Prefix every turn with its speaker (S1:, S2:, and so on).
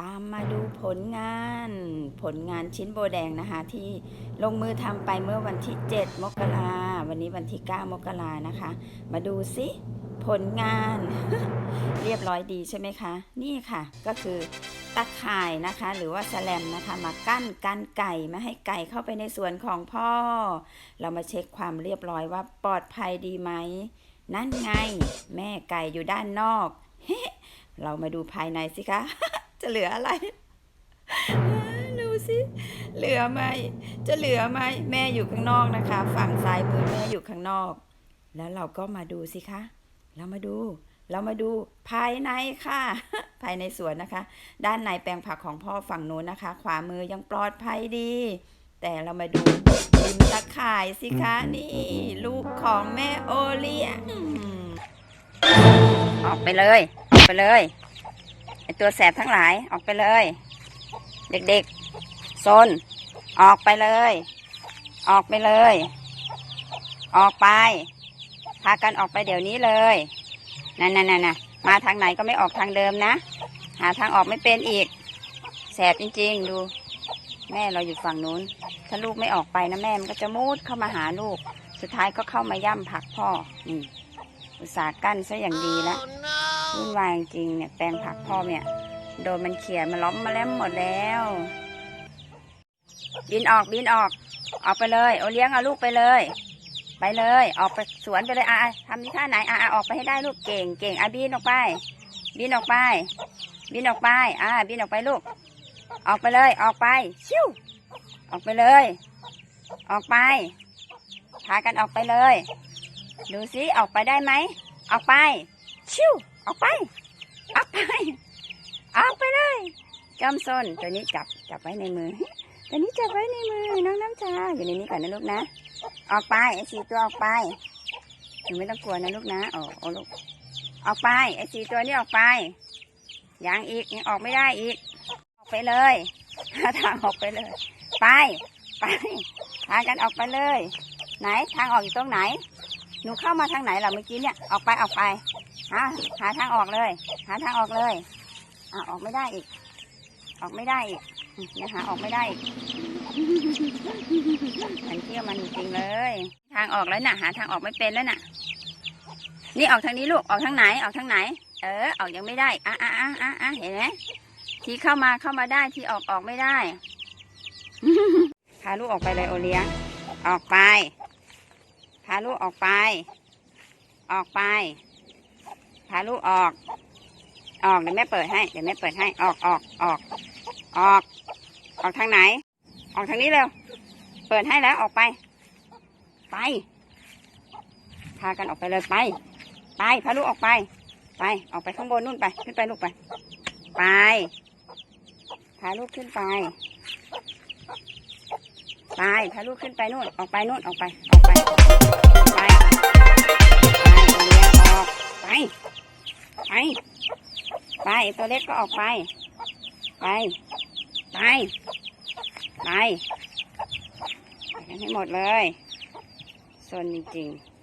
S1: ตามมาดูผลงานผลงานชิ้นโบแดงนะคะที่ลงมือทำไปเมื่อวันที่ 7 มกราวันนี้วันที่ 9 มกรานะคะ มาดูสิผลงาน เรียบร้อยดีใช่ไหมคะ นี่ค่ะก็คือตะข่ายนะคะหรือว่าแสลมนะคะ มากั้นกันไก่ไม่ให้ไก่เข้าไปในสวนของพ่อ เรามาเช็คความเรียบร้อยว่าปลอดภัยดีไหม นั่นไง แม่ไก่อยู่ด้านนอก เรามาดูภายในสิคะ จะเหลืออะไรดูสิเหลือไหมจะเหลือไหมแม่อยู่ข้างนอกนะคะ ฝั่งซ้ายมือแม่อยู่ข้างนอก แล้วเราก็มาดูสิคะเรามาดู เรามาดูภายในค่ะ ภายในสวนนะคะ ด้านในแปลงผักของพ่อฝั่งนู้นนะคะ ขวามือยังปลอดภัยดี แต่เรามาดูริมตะข่ายสิคะนี่ ลูกของแม่โอเลียงออกไปเลย ออกไปเลย ไอตัวแสบทั้งหลายออกไปเลย เด็กๆโซนออกไปเลย ออกไปเลย ออกไปพากันออกไปเดี๋ยวนี้เลยนั่นนั่นนั่นมาทางไหนก็ไม่ออกทางเดิมนะ หาทางออกไม่เป็นอีก แสบจริงๆ ดู แม่เราอยู่ฝั่งนู้น ถ้าลูกไม่ออกไปนะแม่มันก็จะมุดเข้ามาหาลูก สุดท้ายก็เข้ามาย่ำผักพ่ออุตส่าห์กั้นซะอย่างดีแล้ว วุ่นวายจริงเนี่ยแปลงผักพ่อเนี่ย โดนมันเขี่ยมันล้อมมาแล้วหมดแล้ว บินออกบินออกออกไปเลยเอาเลี้ยงเอาลูกไปเลย ไปเลย ออกไปสวนไปเลยอะทำนี่ท่าไหนอะอะออกไปให้ได้ลูกเก่งเก่งอะบินออกไป บินออกไป บินออกไปอะบินออกไปลูก ออกไปเลย ออกไปชิวออกไปเลย ออกไปพากันออกไปเลย ดูสิออกไปได้ไหม ออกไป ชิว ออกไปออกไปออกไปเลยจอมซนตัวนี้จับจับไว้ในมือ ตัวนี้จับไว้ในมือน้องน้ำชาอยู่ในนี้ก่อนนะลูกนะ ออกไปไอ้สี่ตัวออกไปหนูไม่ต้องกลัวนะลูกนะโอ้โอ้ลูกออกไปไอ้สี่ตัวนี้ออกไปยังอีกยังออกไม่ได้อีก ออกไปเลยหาทางออกไปเลย ไปไปพากันออกไปเลย ไหนทางออกอยู่ตรงไหน หนูเข้ามาทางไหนล่ะเมื่อกี้เนี่ยออกไปออกไป หาหาทางออกเลย หาทางออกเลยอะออกไม่ได้อีก ออกไม่ได้อีกนี่ยหาออกไม่ได้อีกมันเที่ยวมันจริงเลย ทางออกแล้วน่ะ หาทางออกไม่เป็นแล้วน่ะ นี่ออกทางนี้ลูกออกทางไหนออกทางไหน เออ ออกยังไม่ได้อะอะอะอะอะเห็นไหมที่เข้ามาเข้ามาได้ที่ออกออกไม่ได้พาลูกออกไปเลยโอเลี้ยง ออกไป พาลูกออกไป ออกไป พาลูกออก ออกเดี๋ยวแม่เปิดให้ เดี๋ยวแม่เปิดให้ ออกออกออกออก ออกทางไหน ออกทางนี้เร็ว เปิดให้แล้วออกไป ไป พากันออกไปเลยไป ไปพาลูกออกไป ไป ออกไปข้างบนนู่นไป ขึ้นไปลูกไป ไป พาลูกขึ้นไป ไป พาลูกขึ้นไปนู่น ออกไปนู่น ออกไป ออกไปออกไป ไปตัวเลี้ยงออกไป ไป ไป ตัวเล็กก็ออกไป ไป ไป ไปไปกันให้หมดเลยโซนจริงๆ